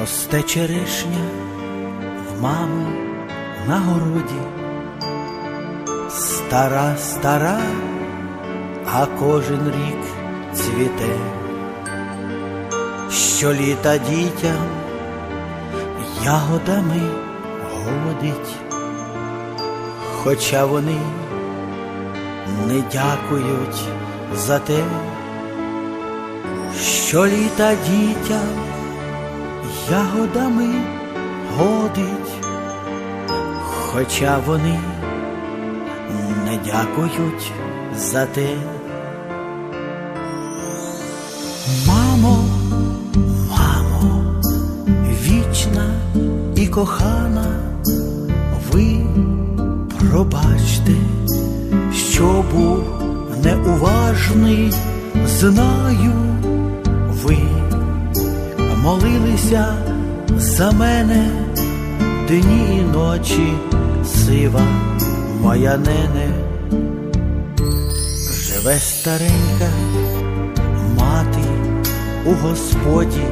Росте черешня в мами на городі, стара, стара, а кожен рік цвіте, щоліта дітям ягодами годить, хоча вони не дякують за те, що літа дітям ягодами годить, хоча вони не дякують за те. Мамо, мамо, вічна і кохана, ви пробачте, що був неуважний, знаю, молилися за мене дні і ночі, сива моя нене, живе старенька мати у Господі,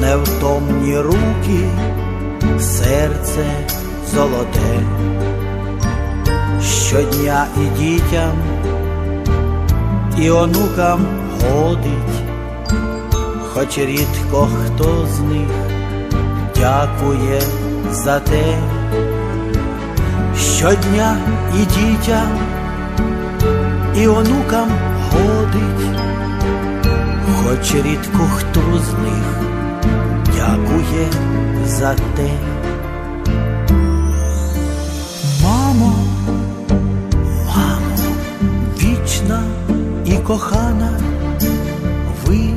невтомні руки, серце золоте, щодня і дітям, і онукам годить, хоч рідко хто з них дякує за те, щодня і дітям, і онукам годить, хоч рідко хто з них дякує за те. Мамо, мамо, вічна і кохана, ви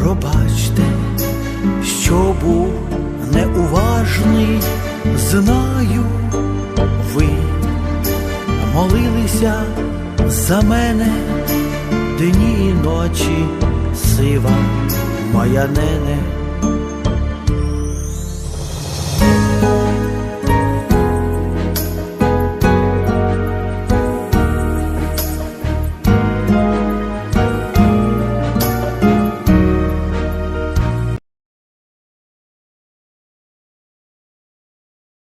пробачте, що був неуважний, знаю, ви молилися за мене дні і ночі, сива моя нене.